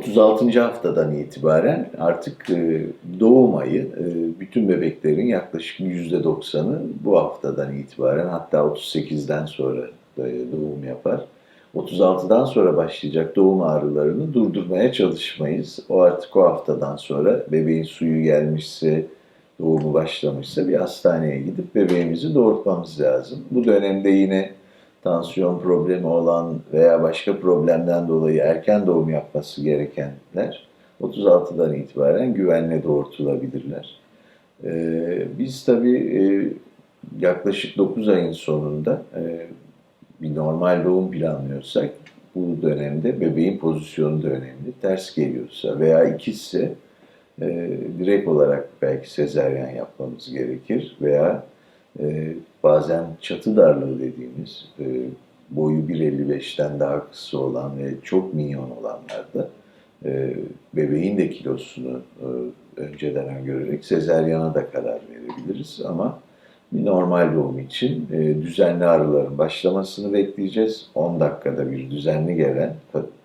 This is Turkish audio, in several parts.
36. haftadan itibaren artık e, doğum ayı e, bütün bebeklerin yaklaşık %90'ı bu haftadan itibaren hatta 38'den sonra doğum yapar. 36'dan sonra başlayacak doğum ağrılarını durdurmaya çalışmayız. O artık o haftadan sonra bebeğin suyu gelmişse, doğumu başlamışsa bir hastaneye gidip bebeğimizi doğurtmamız lazım. Bu dönemde yine tansiyon problemi olan veya başka problemden dolayı erken doğum yapması gerekenler 36'dan itibaren güvenle doğurtulabilirler. Ee, biz tabii e, yaklaşık 9 ayın sonunda e, bir normal doğum planlıyorsak bu dönemde bebeğin pozisyonu da önemli. Ters geliyorsa veya ikizse e, direkt olarak belki sezeryan yapmamız gerekir veya e, bazen çatı darlığı dediğimiz e, boyu 1.55'ten daha kısa olan ve çok minyon olanlarda e, bebeğin de kilosunu e, önceden öngörerek sezeryana da karar verebiliriz ama bir normal doğum için e, düzenli ağrıların başlamasını bekleyeceğiz. 10 dakikada bir düzenli gelen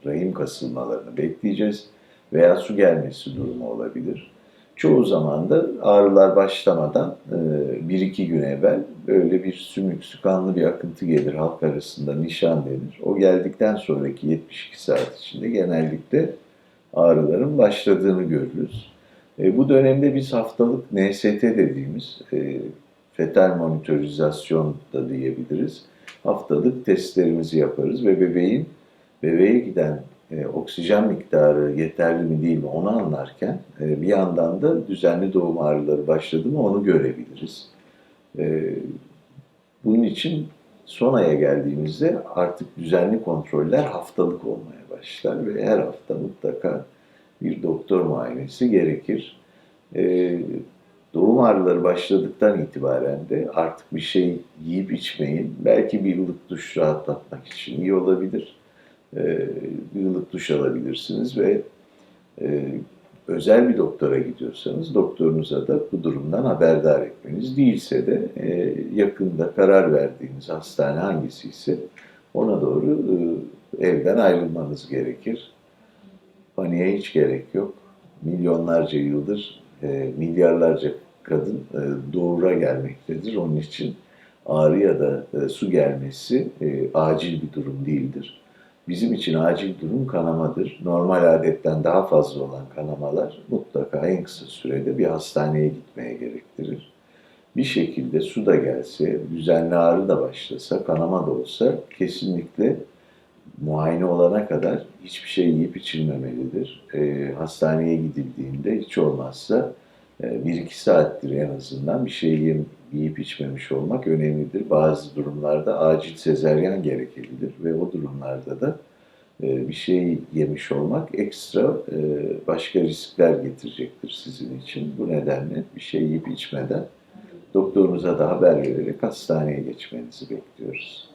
rahim kasılmalarını bekleyeceğiz veya su gelmesi durumu olabilir. Çoğu zaman da ağrılar başlamadan e, bir iki gün evvel böyle bir sümüksü kanlı bir akıntı gelir halk arasında nişan denir. O geldikten sonraki 72 saat içinde genellikle ağrıların başladığını görürüz. E, bu dönemde biz haftalık NST dediğimiz e, fetal monitorizasyon da diyebiliriz. Haftalık testlerimizi yaparız ve bebeğin bebeğe giden e, oksijen miktarı yeterli mi değil mi onu anlarken e, bir yandan da düzenli doğum ağrıları başladı mı onu görebiliriz. E, bunun için son aya geldiğimizde artık düzenli kontroller haftalık olmaya başlar ve her hafta mutlaka bir doktor muayenesi gerekir. Doğum ağrıları başladıktan itibaren de artık bir şey yiyip içmeyin. Belki bir ılık duş rahatlatmak için iyi olabilir e, ılık duş alabilirsiniz ve e, özel bir doktora gidiyorsanız doktorunuza da bu durumdan haberdar etmeniz değilse de e, yakında karar verdiğiniz hastane hangisi ise ona doğru e, evden ayrılmanız gerekir. Paniğe hiç gerek yok. Milyonlarca yıldır e, milyarlarca kadın e, doğura gelmektedir. Onun için ağrı ya da e, su gelmesi e, acil bir durum değildir. Bizim için acil durum kanamadır. Normal adetten daha fazla olan kanamalar mutlaka en kısa sürede bir hastaneye gitmeye gerektirir. Bir şekilde su da gelse, düzenli ağrı da başlasa, kanama da olsa kesinlikle muayene olana kadar hiçbir şey yiyip içilmemelidir. E, hastaneye gidildiğinde hiç olmazsa bir iki saattir en azından bir şey yiyip içmemiş olmak önemlidir. Bazı durumlarda acil sezeryan gerekebilir ve o durumlarda da e, bir şey yemiş olmak ekstra e, başka riskler getirecektir sizin için. Bu nedenle bir şey yiyip içmeden doktorunuza da haber vererek hastaneye geçmenizi bekliyoruz.